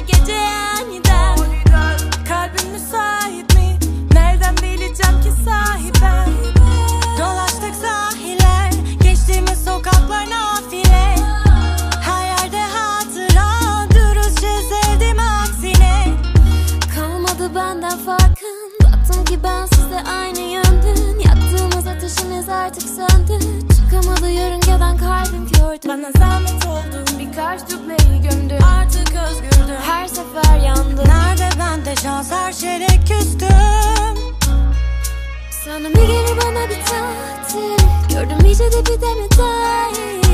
gece aniden. Kalbim müsait mi? Nereden bileceğim ki sahiben? Dolaştık sahiller Geçtiğimiz sokaklar nafile. Her yerde hatıra Dürüstçe sevdim aksine. Kalmadı benden farkın. Baktım ki ben sizde aynı yöndün. Yaktığımız ateşimiz artık söndü. Çıkamadı yörüngeden kalbim kördü Bana zahmet oldu Birkaç Bir gelir bana bir tatil Gördüm iyice de mi dahil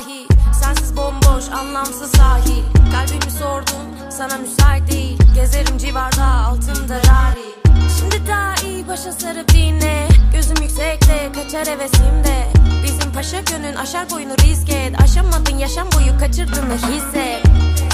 sahi. Sensiz bomboş anlamsız sahil Kalbimi sordum sana müsait değil. Gezerim civarda altımda rari. Şimdi daha iyi başa sarıp dinle. Gözüm yüksekte kaçar hevesimde. Bizim paşa gönlün aşar boyunu risk et. Aşamadın yaşam boyu kaçırdığını hisset